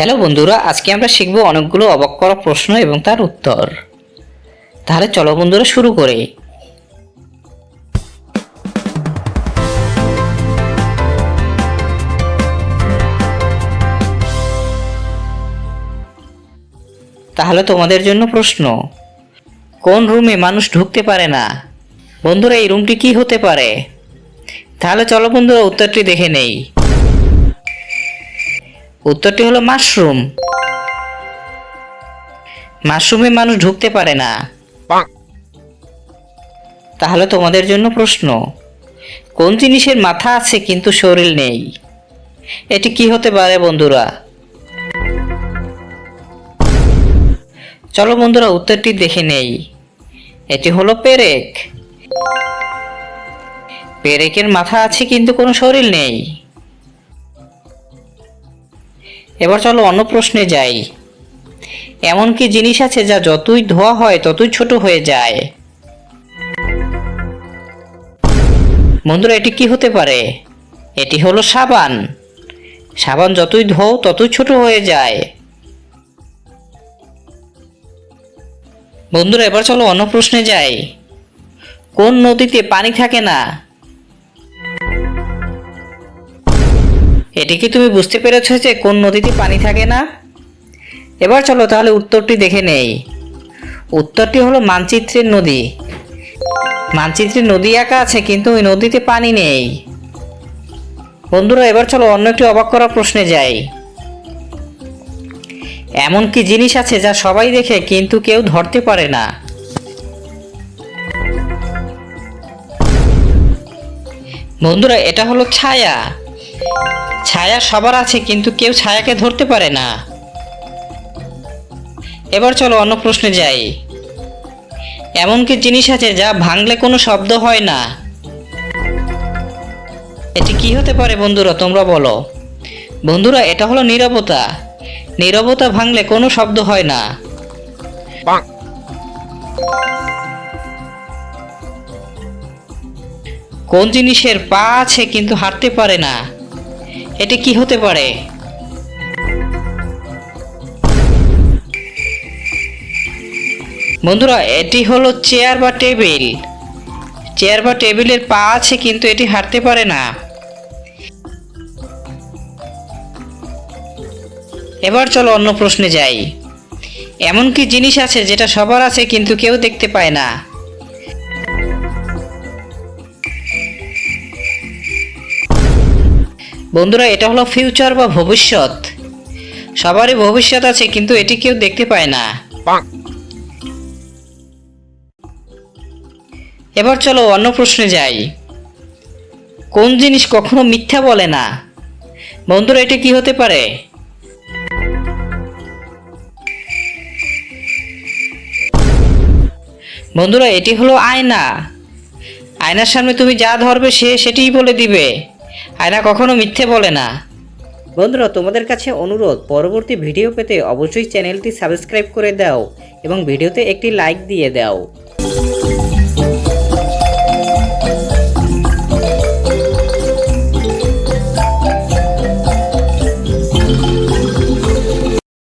Hello বন্ধুরা, আজকে আমরা শিখব অনেকগুলো অবাক করা প্রশ্ন এবং তার উত্তর। তাহলে চলো বন্ধুরা শুরু করে। তাহলে তোমাদের জন্য প্রশ্ন, কোন রুমে মানুষ ঢুকতে পারে না? বন্ধুরা, এই রুমটি কি হতে পারে? তাহলে চলো বন্ধুরা উত্তরটি দেখে নেই। উত্তরটি হলো মাশরুম। মাশরুমে মানুষ ঢুকতে পারে না। তাহলে তোমাদের জন্য প্রশ্ন কোন জিনিসের মাথা আছে কিন্তু শরীর নেই? এটি কি হতে পারে বন্ধুরা? চলো বন্ধুরা উত্তরটি দেখে নেই। এটি হলো পেরেক। পেরেকের মাথা আছে কিন্তু কোনো শরীর নেই। এবার চলো অন্য প্রশ্নে যাই। এমন কি জিনিস আছে যা যতই ধোয়া হয়, ততই ছোট হয়ে যায়। বন্ধুরা, এটি কি হতে পারে? এটি হলো সাবান। সাবান যতই ধোও, ততই ছোট হয়ে যায়। বন্ধুরা, এবার চলো অন্য প্রশ্নে যাই। কোন নদীতে পানি থাকে না? এটি কি তুমি বুঝতে পেরেছ যে কোন নদীতে পানি থাকে না? এবার চলো তাহলে উত্তরটি দেখে নেই। উত্তরটি হলো মানচিত্রের নদী। মানচিত্রে নদী আঁকা আছে, কিন্তু ওই নদীতে পানি নেই। বন্ধুরা, এবার চলো অন্য একটি অবাক করা প্রশ্নে যাই। এমন কি জিনিস আছে যা সবাই দেখে, কিন্তু কেউ ধরতে পারে না? বন্ধুরা, এটা হলো ছায়া। ছায়া সবার আছে কিন্তু কেউ ছায়াকে ধরতে পারে না। এবার চলো অন্য প্রশ্নে যাই। এমন কি জিনিস আছে যা ভাঙলে কোনো শব্দ হয় না? এটি কি হতে পারে বন্ধুরা তোমরা বলো। বন্ধুরা এটা হলো নীরবতা। নীরবতা ভাঙলে কোনো শব্দ হয় না। কোন জিনিসের পা আছে কিন্তু হাঁটতে পারে না? এটি কি হতে পারে? বন্ধুরা, এটি হলো চেয়ার বা টেবিল। চেয়ার বা টেবিলের পা আছে, কিন্তু এটি হাঁটতে পারে না। এবার চলো অন্য প্রশ্নে যাই। এমন কি জিনিস আছে যেটা সবার আছে, কিন্তু কেউ দেখতে পায় না। বন্ধুরা এটা হলো ফিউচার বা ভবিষ্যৎ। সবারই ভবিষ্যৎ আছে কিন্তু এটি কেউ দেখতে পায় না। এবার চলো অন্য প্রশ্নে যাই। কোন জিনিস কখনো মিথ্যা বলে না? বন্ধুরা এটি কি হতে পারে? বন্ধুরা এটি হলো আয়না। আয়নার সামনে তুমি যা ধরবে সে সেটিই বলে দিবে। আয়না কখনো মিথ্যে বলে না। বন্ধুরা, তোমাদের কাছে অনুরোধ, পরবর্তী ভিডিও পেতে অবশ্যই চ্যানেলটি সাবস্ক্রাইব করে দাও এবং ভিডিওতে একটি লাইক দিয়ে দাও।